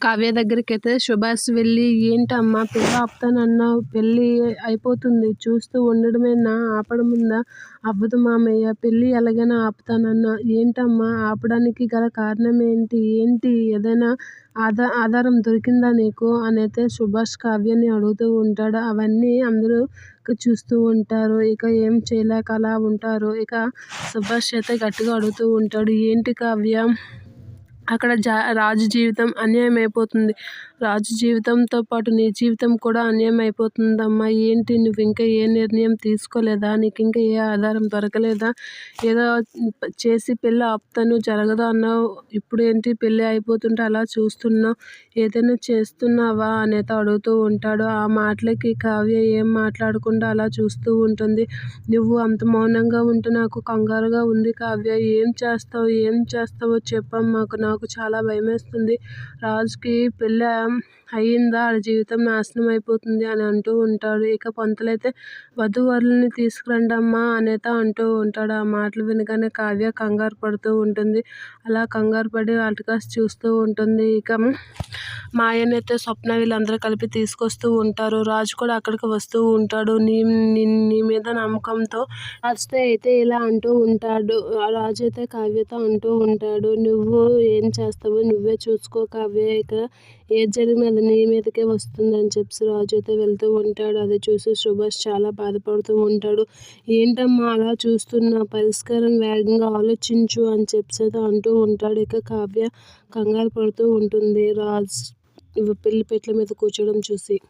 కావ్య దగ్గరికి అయితే సుభాష్ వెళ్ళి ఏంటమ్మా పెళ్ళి ఆపుతానన్నావు పెళ్ళి అయిపోతుంది చూస్తూ ఉండడమేనా ఆపడముందా అవ్వదు మామయ్య పెళ్ళి ఎలాగైనా ఆపుతానన్నా. ఏంటమ్మా ఆపడానికి గల కారణం ఏంటి? ఏంటి ఏదైనా ఆధా ఆధారం దొరికిందా నీకు? అనైతే సుభాష్ కావ్యని అడుగుతూ ఉంటాడు. అవన్నీ అందరూ చూస్తూ ఉంటారు. ఇక ఏం చేయలేక అలా ఉంటారు. ఇక సుభాష్ అయితే గట్టిగా అడుగుతూ ఉంటాడు. ఏంటి కావ్య అక్కడ జా రాజు జీవితం అన్యాయం అయిపోతుంది రాజు జీవితంతో పాటు నీ జీవితం కూడా అన్యాయం అయిపోతుందమ్మా ఏంటి? నువ్వు ఇంకా ఏ నిర్ణయం తీసుకోలేదా? నీకు ఇంకా ఏ ఆధారం దొరకలేదా? ఏదో చేసి పెళ్ళి ఆపుతాను జరగదు అన్నావు. ఇప్పుడు ఏంటి? పెళ్ళి అయిపోతుంటే అలా చూస్తున్నావు. ఏదైనా చేస్తున్నావా? అనేది అడుగుతూ ఉంటాడు. ఆ మాటలకి కావ్య ఏం మాట్లాడకుండా అలా చూస్తూ ఉంటుంది. నువ్వు అంత మౌనంగా ఉంటే నాకు కంగారుగా ఉంది కావ్య. ఏం చేస్తావు? ఏం చేస్తావో చెప్పమ్మా. నాకు నాకు చాలా భయమేస్తుంది. రాజుకి పెళ్ళి అయ్యిందా? ఆడి జీవితం నాశనం అయిపోతుంది అని అంటూ ఉంటాడు. ఇక పంతులైతే వధువరులని తీసుకురండి అమ్మా అంటూ ఉంటాడు. ఆ మాటలు వినగానే కావ్య కంగారు పడుతూ ఉంటుంది. అలా కంగారు పడి అటుకాసి చూస్తూ ఉంటుంది. ఇక మాయనైతే స్వప్న వీళ్ళందరూ కలిపి తీసుకొస్తూ ఉంటారు. రాజు కూడా అక్కడికి వస్తూ ఉంటాడు. నీ మీద నమ్మకంతో రాజుతో అయితే ఇలా అంటూ ఉంటాడు. రాజు అయితే కావ్యతో అంటూ ఉంటాడు. నువ్వు ఏం చేస్తావో నువ్వే చూసుకో కావ్య. ఇక ఏది జరిగినా అది నీ మీదకే వస్తుందని చెప్పి రాజు అయితే వెళ్తూ ఉంటాడు. అది చూసి సుభాష్ చాలా బాధపడుతూ ఉంటాడు. ఏంటమ్మా అలా చూస్తున్నా? పరిష్కారం వేగంగా ఆలోచించు అని చెప్పి అయితే అంటూ ఉంటాడు. ఇక కావ్య కంగారు పడుతూ ఉంటుంది. రాజ్ పెళ్ళి పెట్ల మీద కూర్చోవడం చూసి